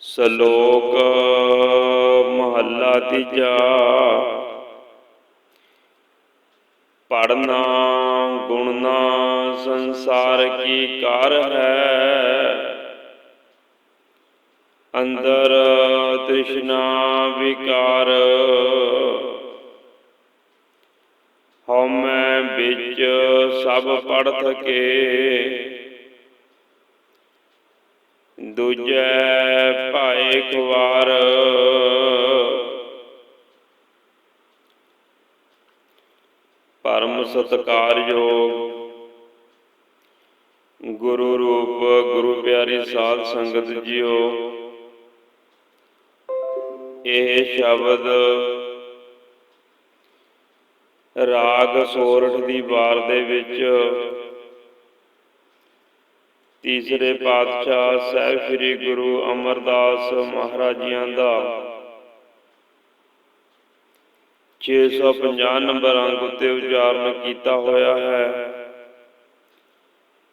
ਸ਼ਲੋਕ ਮਹੱਲਾ ਤੀਜਾ। ਪੜਨਾ ਗੁਣਨਾ, ਸੰਸਾਰ ਕੀ ਕਾਰ ਹੈ? ਅੰਦਰ ਤ੍ਰਿਸ਼ਨਾ ਵਿਕਾਰ। ਹਉਮੈ ਵਿੱਚ ਸਭ ਪੜ ਥਕੇ ਦੂਜੈ ਭਾਏ ਖਵਾਰ ਪਰਮ ਸਤਕਾਰਯੋਗ ਗੁਰੂ ਰੂਪ, ਗੁਰੂ ਪਿਆਰੀ ਸਾਧ ਸੰਗਤ ਜੀਓ, ਇਹ ਸ਼ਬਦ ਰਾਗ ਸੋਰਠ ਦੀ ਵਾਰ ਦੇ ਵਿੱਚ ਤੀਸਰੇ ਪਾਤਸ਼ਾਹ ਸਾਹਿਬ ਸ੍ਰੀ ਗੁਰੂ ਅਮਰਦਾਸ ਮਹਾਰਾਜ ਜੀਆਂ ਦਾ 650 ਨੰਬਰ ਅੰਗ ਉੱਤੇ ਉਚਾਰਨ ਕੀਤਾ ਹੋਇਆ ਹੈ।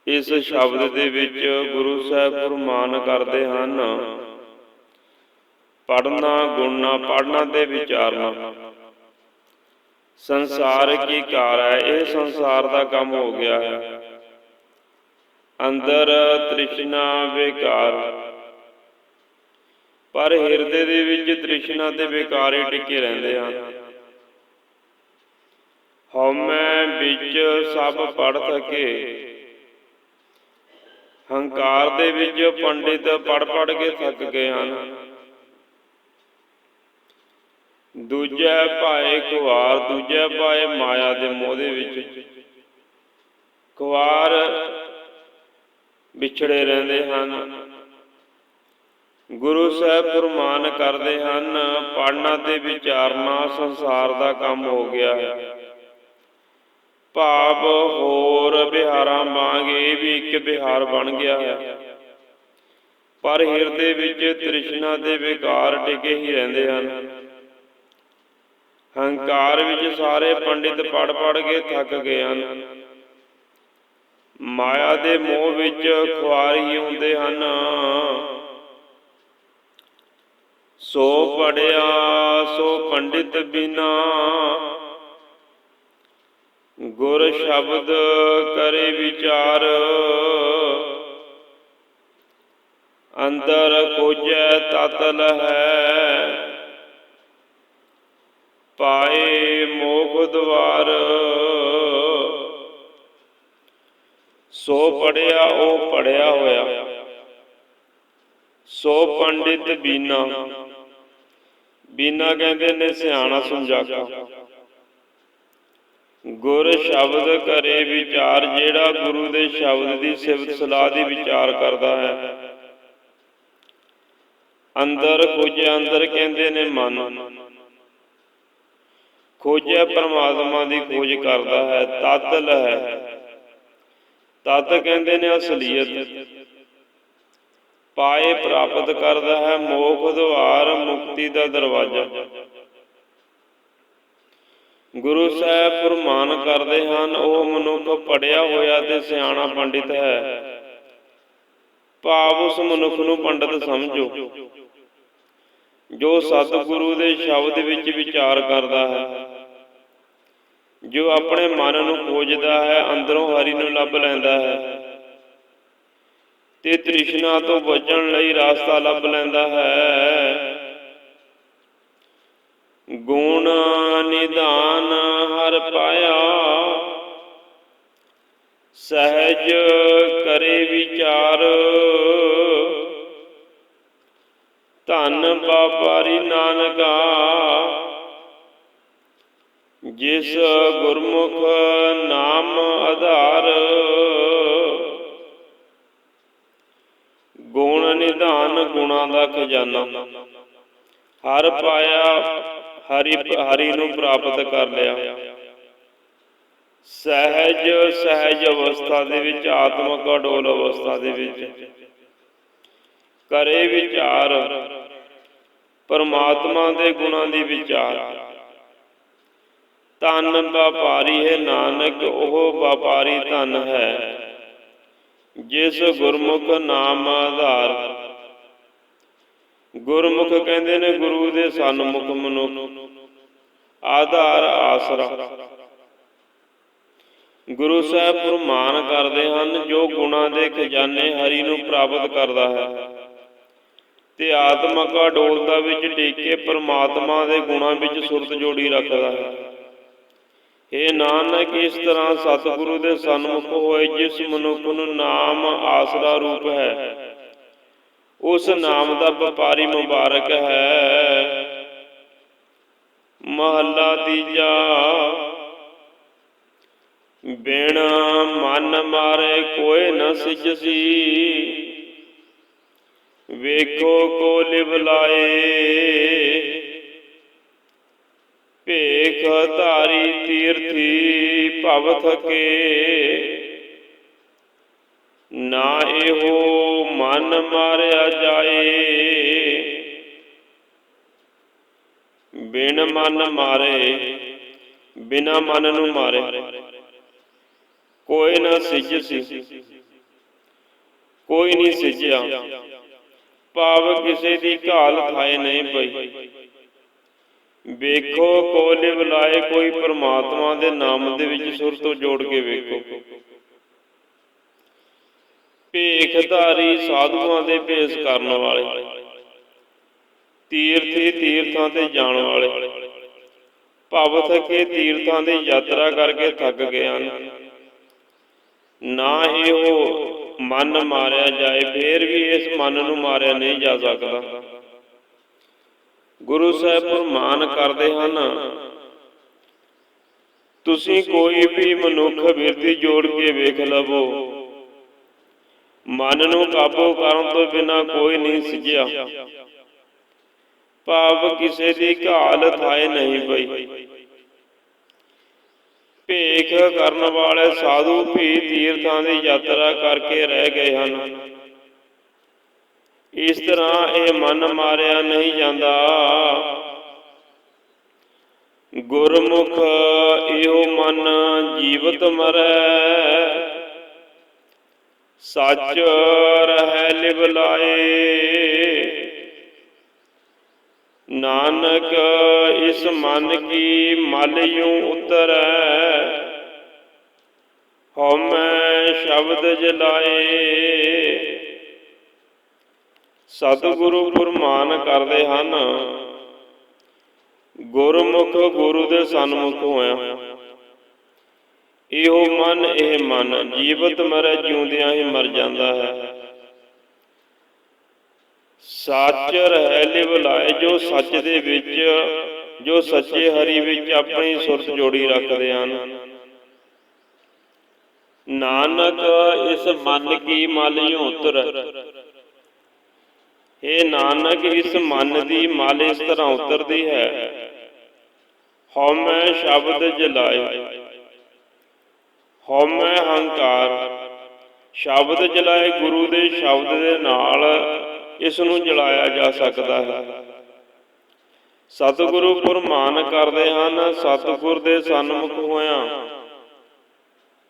ਇਸ ਸ਼ਬਦ ਦੇ ਵਿੱਚ ਗੁਰੂ ਸਾਹਿਬ ਫਰਮਾਨ ਕਰਦੇ ਹਨ ਪੜਨਾ ਗੁਣਨਾ ਪੜਨਾ ਤੇ ਵਿਚਾਰਨਾ। ਸੰਸਾਰ ਕੀ ਕਾਰ ਹੈ? ਇਹ ਸੰਸਾਰ ਦਾ ਕੰਮ ਹੋ ਗਿਆ ਹੈ। ਅੰਦਰ ਤ੍ਰਿਸ਼ਨਾ ਵਿਕਾਰ। ਪਰ ਹਿਰਦੇ ਦੇ ਵਿੱਚ ਤ੍ਰਿਸ਼ਨਾ ਤੇ ਵਿਕਾਰ ਟਿਕੇ ਰਹਿੰਦੇ ਹਨ ਹਉਮੈ ਵਿੱਚ ਸਭ ਪੜ ਸਕੇ। ਹੰਕਾਰ ਦੇ ਵਿੱਚ ਪੰਡਿਤ ਪੜ ਪੜ ਕੇ ਥੱਕ ਗਏ ਹਨ। ਦੂਜੇ ਭਾਏ ਕੁਵਾਰ, ਦੂਜਾ ਭਾਏ ਮਾਇਆ ਦੇ ਮੋਹ ਦੇ ਵਿੱਚ। ਖੁਆਰ ਵਿਛੜੇ ਰਹਿੰਦੇ ਹਨ। ਗੁਰੂ ਸਾਹਿਬ ਫਰਮਾਨ ਕਰਦੇ ਹਨ ਪੜਨਾ ਤੇ ਵਿਚਾਰਨਾ ਸੰਸਾਰ ਦਾ ਕੰਮ ਹੋ ਗਿਆ। ਹੈ ਭਾਵ ਹੋਰ ਬਿਹਾਰਾਂ ਵਾਂਗ ਇਹ ਵੀ ਇੱਕ ਬਿਹਾਰ ਬਣ ਗਿਆ। ਹੈ ਪਰ ਹਿਰਦੇ ਵਿੱਚ ਤ੍ਰਿਸ਼ਨਾ ਦੇ ਵਿਕਾਰ ਟਿਕੇ ਹੀ ਰਹਿੰਦੇ ਹਨ। ਹੰਕਾਰ ਵਿੱਚ ਸਾਰੇ ਪੰਡਿਤ ਪੜ ਪੜ ਕੇ ਥੱਕ ਗਏ ਹਨ। ਮਾਇਆ ਦੇ ਮੋਹ ਵਿੱਚ ਖੁਆਰ ਹੁੰਦੇ ਹਨ। ਸੋ ਪੜਿਆ ਸੋ ਪੰਡਿਤ ਬਿਨਾ। ਗੁਰ ਸ਼ਬਦ ਕਰੇ ਵਿਚਾਰ। ਅੰਦਰ ਕੋਜੈ ਤਤਲ ਹੈ ਪਾਏ ਮੋਖ ਦਵਾਰ ਸੋ ਪੜਿਆ, ਉਹ ਪੜਿਆ ਹੋਇਆ। ਸੋ ਪੰਡਿਤ ਬੀਨਾ। ਬੀਨਾ ਕਹਿੰਦੇ ਨੇ, ਸਿਆਣਾ ਸਮਝਾਕਾ ਗੁਰ ਸ਼ਬਦ ਕਰੇ ਵਿਚਾਰ, ਜਿਹੜਾ ਗੁਰੂ ਦੇ ਸ਼ਬਦ ਦੀ ਸਿਫਤ ਸਲਾਹ ਦੀ ਵਿਚਾਰ ਕਰਦਾ ਹੈ। ਅੰਦਰ ਖੋਜਿਆ ਅੰਦਰ ਕਹਿੰਦੇ ਨੇ ਮਨ। ਖੋਜਿਆ ਪਰਮਾਤਮਾ ਦੀ ਖੋਜ ਕਰਦਾ ਹੈ, ਤਤਲ ਹੈ। ਤਤ ਕਹਿੰਦੇ ਨੇ ਅਸਲੀਅਤ। ਪਾਏ ਪ੍ਰਾਪਤ ਕਰਦਾ ਹੈ ਮੋਖ ਦਵਾਰ ਮੁਕਤੀ ਦਾ ਦਰਵਾਜ਼ਾ। ਗੁਰੂ ਸਾਹਿਬ ਫਰਮਾਨ ਕਰਦੇ ਹਨ, ਉਹ ਮਨੁੱਖ ਪੜਿਆ ਹੋਇਆ ਤੇ ਸਿਆਣਾ ਪੰਡਿਤ ਹੈ। ਭਾਵ ਉਸ ਮਨੁੱਖ ਨੂੰ ਪੰਡਤ ਸਮਝੋ, ਜੋ ਸਤਿਗੁਰੂ ਦੇ ਸ਼ਬਦ ਵਿੱਚ ਵਿਚਾਰ ਕਰਦਾ ਹੈ। ਜੋ ਆਪਣੇ ਮਨ ਨੂੰ ਖੋਜਦਾ ਹੈ, ਅੰਦਰੋਂ ਹਰੀ ਨੂੰ ਲੱਭ ਲੈਂਦਾ ਹੈ। ਤੇ ਤ੍ਰਿਸ਼ਨਾ ਤੋਂ ਬਚਣ ਲਈ ਰਸਤਾ ਲੱਭ ਲੈਂਦਾ ਹੈ। ਗੁਣ ਨਿਦਾਨ ਹਰ ਪਾਇਆ, ਸਹਿਜ ਕਰੇ ਵਿਚਾਰ। ਧੰਨ ਬਾਪਾਰੀ ਨਾਨਕਾ ਜਿਸ ਗੁਰਮੁਖ ਨਾਮ ਆਧਾਰ, ਗੁਣ ਨਿਧਾਨ ਗੁਣਾ ਦਾ ਖਜ਼ਾਨਾ। ਹਰ ਪਾਇਆ, ਹਰੀ ਹਰੀ ਨੂੰ ਪ੍ਰਾਪਤ ਕਰ ਲਿਆ। ਸਹਿਜ ਸਹਿਜ ਅਵਸਥਾ ਦੇ ਵਿੱਚ, ਆਤਮਕ ਅਡੋਲ ਅਵਸਥਾ ਦੇ ਵਿੱਚ। ਕਰੇ ਵਿਚਾਰ, ਪਰਮਾਤਮਾ ਦੇ ਗੁਣਾਂ ਦੀ ਵਿਚਾਰ। ਧਨ ਵਪਾਰੀ ਹੈ ਨਾਨਕ, ਉਹ ਵਪਾਰੀ ਧਨ ਹੈ। ਜਿਸ ਗੁਰਮੁਖ ਨਾਮ ਆਧਾਰ। ਗੁਰਮੁਖ ਕਹਿੰਦੇ ਨੇ ਗੁਰੂ ਦੇ ਸਨਮੁਖ ਮਨੁੱਖ। ਆਧਾਰ ਆਸਰਾ। ਗੁਰੂ ਸਾਹਿਬ ਪ੍ਰਮਾਨ ਕਰਦੇ ਹਨ, ਜੋ ਗੁਣਾਂ ਦੇ ਖਜ਼ਾਨੇ ਹਰੀ ਨੂੰ ਪ੍ਰਾਪਤ ਕਰਦਾ ਹੈ, ਤੇ ਆਤਮਕਾ ਡੋਲਦਾ ਵਿੱਚ ਟੇਕੇ ਪ੍ਰਮਾਤਮਾ ਦੇ ਗੁਣਾਂ ਵਿੱਚ ਸੁਰਤ ਜੋੜੀ ਰੱਖਦਾ ਹੈ। ਇਹ ਨਾਨਕ, ਇਸ ਤਰ੍ਹਾਂ ਸਤਿਗੁਰੂ ਦੇ ਸਨਮੁਖ ਹੋਏ ਜਿਸ ਮਨੁੱਖ ਨੂੰ ਨਾਮ ਆਸਰਾ ਰੂਪ ਹੈ, ਉਸ ਨਾਮ ਦਾ ਵਪਾਰੀ ਮੁਬਾਰਕ ਹੈ। ਮਹੱਲਾ ਤੀਜਾ, ਬਿਨ ਮਨ ਮਾਰੇ ਕੋਈ ਨ ਸਿਜਸੀ, ਵੇਖੋ ਕੋ ਲਿਵ ਲਾਏ। ਭੇਖ ਧਾਰੀ ਤੀਰਥੀ ਭਵ ਥਕੇ ਨਾ ਇਹੋ ਮਨ ਮਾਰਿਆ ਜਾਏ ਬਿਨ ਮਨ ਮਾਰੇ, ਬਿਨਾ ਮਨ ਨੂੰ ਮਾਰੇ। ਕੋਈ ਨਾ ਸਿਜਸੀ ਕੋਈ ਨਹੀਂ ਸਿਜਿਆ। ਭਾਵ ਕਿਸੇ ਦੀ ਘਾਲ ਥਾਏ ਨਹੀਂ ਪਈ। ਵੇਖੋ ਕੋਲੇ ਬੁਲਾਏ, ਕੋਈ ਪ੍ਰਮਾਤਮਾ ਦੇ ਨਾਮ ਦੇ ਵਿੱਚ ਸੁਰ ਤੋਂ ਜੋੜ ਕੇ ਵੇਖੋ। ਭੇਖਧਾਰੀ ਸਾਧੂਆਂ ਦੇ ਭੇਸ ਕਰਨ ਵਾਲੇ, ਤੀਰਥੀ ਤੀਰਥਾਂ ਤੇ ਜਾਣ ਵਾਲੇ ਭਵ ਥਕੇ ਤੀਰਥਾਂ ਦੀ ਯਾਤਰਾ ਕਰਕੇ ਥੱਕ ਗਏ ਹਨ। ਨਾ ਇਹੋ ਮਨ ਮਾਰਿਆ ਜਾਏ, ਫੇਰ ਵੀ ਇਸ ਮਨ ਨੂੰ ਮਾਰਿਆ ਨਹੀਂ ਜਾ ਸਕਦਾ। ਗੁਰੂ ਸਾਹਿਬ ਫਰਮਾਨ ਕਰਦੇ ਹਨ। ਤੁਸੀਂ ਕੋਈ ਵੀ ਮਨੁੱਖ ਬਿਰਤੀ ਜੋੜ ਕੇ ਵੇਖ ਲਵੋ। ਮਨ ਨੂੰ ਕਾਬੂ ਕਰਨ ਤੋਂ ਬਿਨਾ ਕੋਈ ਨਹੀਂ ਸਿਜਿਆ ਭਾਵ ਕਿਸੇ ਦੀ ਘਾਲ ਥਾਏ ਨਹੀਂ ਪਈ। ਭੇਖ ਕਰਨ ਵਾਲੇ ਸਾਧੂ ਵੀ ਤੀਰਥਾਂ ਦੀ ਯਾਤਰਾ ਕਰਕੇ ਰਹਿ ਗਏ ਹਨ। ਇਸ ਤਰ੍ਹਾਂ ਇਹ ਮਨ ਮਾਰਿਆ ਨਹੀਂ ਜਾਂਦਾ। ਗੁਰਮੁਖ ਇਹੋ ਮਨ ਜੀਵਤ ਮਰੈ। ਸੱਚ ਰਹਿ ਲਿਵ ਲਾਏ। ਨਾਨਕ ਇਸ ਮਨ ਕੀ ਮਲ ਯੂ ਉਤਰੈ। ਹਉਮੈ ਸ਼ਬਦ ਜਲਾਏ। ਸਤਿਗੁਰੂ ਗੁਰਮਾਨ ਕਰਦੇ ਹਨ। ਗੁਰਮੁਖ ਗੁਰੂ ਦੇ ਸਨਮੁਖ ਹੋਇਆ। ਇਹੋ ਮਨ, ਇਹ ਮਨ। ਜੀਵਤ ਮਰੈ, ਜਿਉਂਦਿਆਂ ਹੀ ਮਰ ਜਾਂਦਾ ਹੈ। ਸੱਚ ਰਹਿ ਲਿਵ ਲਾਏ, ਜੋ ਸੱਚ ਦੇ ਵਿੱਚ, ਜੋ ਸੱਚੇ ਹਰੀ ਵਿੱਚ ਆਪਣੀ ਸੁਰਤ ਜੋੜੀ ਰੱਖਦੇ ਹਨ। ਨਾਨਕ, ਇਸ ਮਨ ਕੀ ਮਲ ਉਤਰ ਇਹ ਨਾਨਕ, ਇਸ ਮਨ ਦੀ ਮਲ ਇਸ ਤਰ੍ਹਾਂ ਉਤਰਦੀ ਹੈ। ਹਉਮੈ ਸ਼ਬਦ ਜਲਾਏ। ਹਉਮੈ ਹੰਕਾਰ। ਸ਼ਬਦ ਜਲਾਏ ਗੁਰੂ ਦੇ ਸ਼ਬਦ ਦੇ ਨਾਲ ਇਸ ਨੂੰ ਜਲਾਇਆ ਜਾ ਸਕਦਾ ਹੈ। ਸਤਿਗੁਰੂ ਫਰਮਾਨ ਕਰਦੇ ਹਨ, ਸਤਿਗੁਰ ਦੇ ਸਨਮੁਖ ਹੋਇਆ।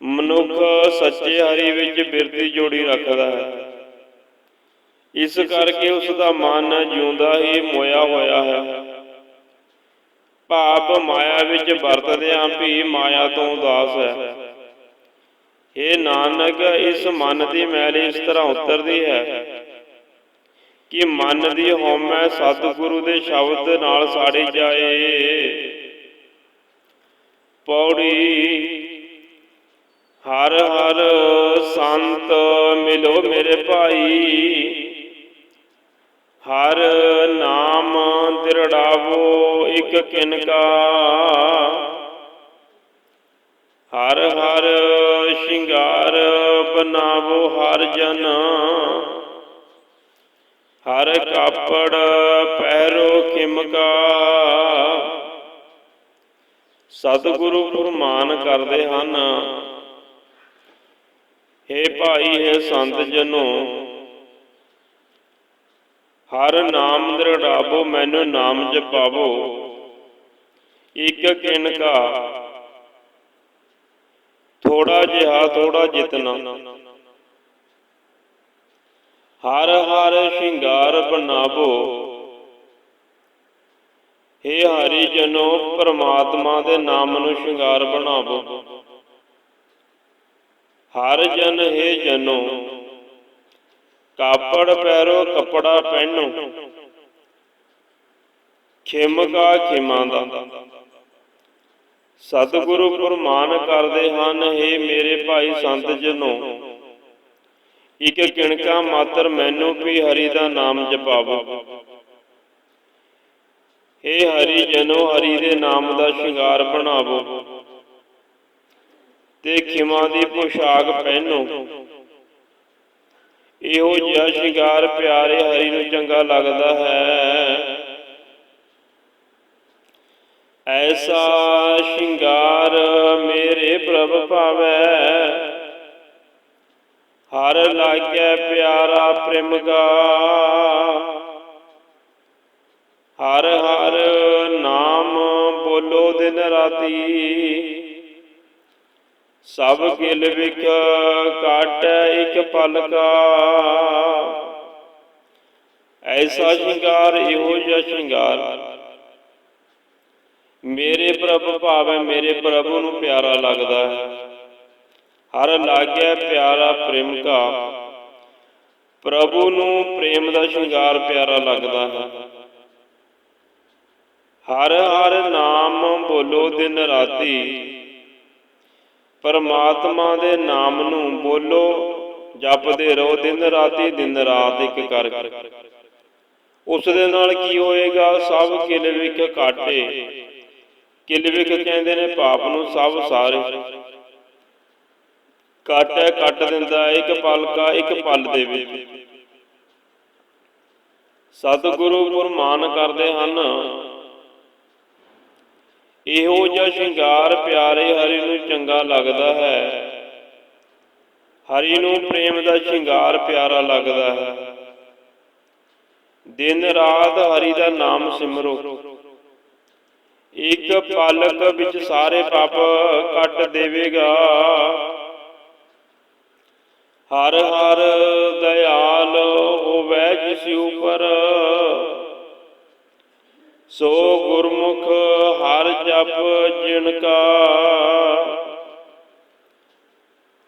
ਮਨੁੱਖ ਸੱਚੇ ਹਰੀ ਵਿੱਚ ਬਿਰਤੀ ਜੋੜੀ ਰੱਖਦਾ ਹੈ। ਇਸ ਕਰਕੇ ਉਸ ਦਾ ਮਨ ਜਿਉਂਦਾ ਹੀ ਮੋਇਆ ਹੋਇਆ ਹੈ। ਭਾਵ ਮਾਇਆ ਵਿੱਚ ਵਰਤਦਿਆਂ ਵੀ ਮਾਇਆ ਤੋਂ ਉਦਾਸ ਹੈ। ਇਹ ਨਾਨਕ, ਇਸ ਮਨ ਦੀ ਮੈਲ ਇਸ ਤਰ੍ਹਾਂ ਉਤਰਦੀ ਹੈ ਕਿ ਮਨ ਦੀ ਹਉਮੈ ਸਤਿਗੁਰੂ ਦੇ ਸ਼ਬਦ ਨਾਲ ਸਾੜੀ ਜਾਏ। ਪੌੜੀ ਹਰ ਹਰ ਸੰਤ ਮਿਲੋ ਮੇਰੇ ਭਾਈ। ਹਰ ਨਾਮ ਦਿਰੜਾਵੋ ਇਕ ਕਿਨਕਾ। ਹਰ ਹਰ ਸ਼ਿੰਗਾਰ ਬਨਾਵੋ ਹਰ ਜਨ। ਹਰ ਕਾਪੜ ਪਹਿਰੋ ਕਿਮਕਾ। ਸਤਿਗੁਰੂ ਫਰਮਾਨ ਕਰਦੇ ਹਨ। ਹੇ ਭਾਈ, ਹੈ ਸੰਤ ਜਨੋ ਹਰ ਨਾਮ ਦ੍ਰਿੜਾਵੋ, ਮੈਨੂੰ ਨਾਮ ਜਪਾਵੋ। ਇੱਕ ਕਿਨਕਾ ਥੋੜਾ ਜਿਹਾ, ਥੋੜਾ ਜਿਤਨਾ। ਹਰ ਹਰ ਸ਼ਿੰਗਾਰ ਬਣਾਵੋ। ਹੇ ਹਰੀ ਜਨੋ, ਪਰਮਾਤਮਾ ਦੇ ਨਾਮ ਨੂੰ ਸ਼ਿੰਗਾਰ ਬਣਾਵੋ। ਹਰ ਜਨ ਹੈ ਜਨੋ। ਕਾਪੜ ਪੈਰੋ ਕਪੜਾ ਪਹਿਨੋ। ਖਿਮ ਕਾ ਦਾ। ਸਤਿਗੁਰੂ ਫਰਮਾਨ ਕਰਦੇ ਹਨ हे ਮੇਰੇ ਭਾਈ ਸੰਤ ਜਨੋ। ਇੱਕ ਕਿਣਕਾ ਮਾਤਰ ਮੈਨੂੰ ਵੀ ਹਰੀ ਦਾ ਨਾਮ ਜਪਾਵੋ। हे ਹਰੀ ਜਨੋ, ਹਰੀ ਦੇ ਨਾਮ ਦਾ ਸ਼ਿੰਗਾਰ ਬਣਾਵੋ। ਤੇ ਖਿਮਾ ਦੀ ਪੋਸ਼ਾਕ ਪਹਿਨੋ। ਇਹੋ ਜਿਹਾ ਸ਼ਿੰਗਾਰ ਪਿਆਰੇ ਹਰੀ ਨੂੰ ਚੰਗਾ ਲੱਗਦਾ ਹੈ। ਐਸਾ ਸ਼ਿੰਗਾਰ ਮੇਰੇ ਪ੍ਰਭ ਭਾਵੈ ਹਰ ਲਾਗੈ ਪਿਆਰਾ ਪ੍ਰੇਮ ਗਾ। ਹਰ ਹਰ ਨਾਮ ਬੋਲੋ ਦਿਨ ਰਾਤੀ। ਸਭ ਗਿਲ ਵਿਖ ਕਾਟੈ ਇੱਕ ਪਲਕਾ। ਐਸਾ ਸ਼ਿੰਗਾਰ, ਇਹੋ ਜਿਹਾ ਸ਼ਿੰਗਾਰ। ਮੇਰੇ ਪ੍ਰਭ ਭਾਵੈ ਮੇਰੇ ਪ੍ਰਭੂ ਨੂੰ ਪਿਆਰਾ ਲੱਗਦਾ ਹੈ। ਹਰ ਲਾਗਿਆ ਪਿਆਰਾ ਪ੍ਰੇਮ ਕਾ ਪ੍ਰਭੂ ਨੂੰ ਪ੍ਰੇਮ ਦਾ ਸ਼ਿੰਗਾਰ ਪਿਆਰਾ ਲੱਗਦਾ ਹੈ। ਹਰ ਹਰ ਨਾਮ ਬੋਲੋ ਦਿਨ ਰਾਤੀ। ਪਰਮਾਤਮਾ ਦੇ ਨਾਮ ਨੂੰ ਬੋਲੋ, ਜਪਦੇ ਰਹੋ, ਦਿਨ ਰਾਤੀ ਦਿਨ ਰਾਤ ਇੱਕ ਕਰਕੇ ਉਸ ਦੇ ਨਾਲ ਕੀ ਹੋਏਗਾ? ਸਭ ਕਿਲ ਵਿਖ ਕਾਟੇ ਕਿਲ ਵਿਖ ਕਹਿੰਦੇ ਨੇ ਪਾਪ ਨੂੰ ਸਭ ਸਾਰੇ। ਕਾਟੇ ਕੱਟ ਦਿੰਦਾ ਹੈ, ਇੱਕ ਪਲ ਕਾ ਇੱਕ ਪਲ ਦੇ ਵਿੱਚ। ਸਤਿਗੁਰੂ ਫਰਮਾਨ ਕਰਦੇ ਹਨ ਇਹੋ ਜਿਹਾ ਸ਼ਿੰਗਾਰ ਪਿਆਰੇ ਹਰੀ ਨੂੰ ਚੰਗਾ ਲੱਗਦਾ ਹੈ। ਹਰੀ ਨੂੰ ਪ੍ਰੇਮ ਦਾ ਸ਼ਿੰਗਾਰ ਪਿਆਰਾ ਲੱਗਦਾ ਹੈ। ਦਿਨ ਰਾਤ ਹਰੀ ਦਾ ਨਾਮ ਸਿਮਰੋ। ਇੱਕ ਪਲਕ ਵਿੱਚ ਸਾਰੇ ਪਾਪ ਕੱਟ ਦੇਵੇਗਾ। ਹਰ ਹਰ ਦਇਆਲ ਹੋਵੇ ਜਿਸ ਉਪਰ। ਸੋ ਗੁਰਮੁਖ ਹਰ ਜਪ ਜਿਨ ਕਾ।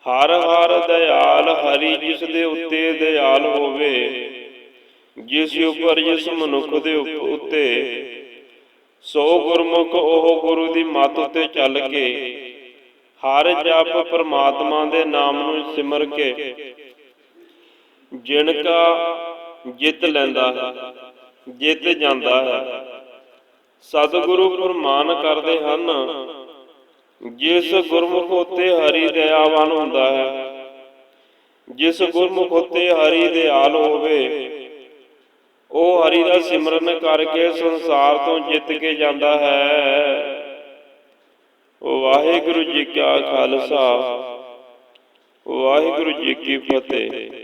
ਹਰ ਹਰ ਦਇਆਲ ਹਰੀ ਜਿਸ ਦੇ ਉੱਤੇ ਦਇਆਲ ਹੋਵੇ, ਜਿਸ ਉਪਰ ਜਿਸ ਮਨੁੱਖ ਦੇ ਉੱਤੇ। ਸੋ ਗੁਰਮੁਖ ਉਹ ਗੁਰੂ ਦੀ ਮੱਤ ਉੱਤੇ ਚੱਲ ਕੇ, ਹਰ ਜਪ ਪ੍ਰਮਾਤਮਾ ਦੇ ਨਾਮ ਨੂੰ ਸਿਮਰ ਕੇ, ਜਿਨ ਕਾ ਜਿੱਤ ਲੈਂਦਾ ਹੈ, ਜਿੱਤ ਜਾਂਦਾ ਹੈ। ਸਤਿਗੁਰੂ ਫਰਮਾਨ ਕਰਦੇ ਹਨ। ਜਿਸ ਗੁਰਮੁਖ ਉਤੇ ਹਰੀ ਦਇਆਵਾਨ ਹੁੰਦਾ ਹੈ, ਜਿਸ ਗੁਰਮੁਖ ਉਤੇ ਹਰੀ ਦਿਆਲ ਹੋਵੇ, ਉਹ ਹਰੀ ਦਾ ਸਿਮਰਨ ਕਰਕੇ ਸੰਸਾਰ ਤੋਂ ਜਿੱਤ ਕੇ ਜਾਂਦਾ ਹੈ। ਵਾਹਿਗੁਰੂ ਜੀ ਕਾ ਖਾਲਸਾ, ਵਾਹਿਗੁਰੂ ਜੀ ਕੀ ਫਤਿਹ।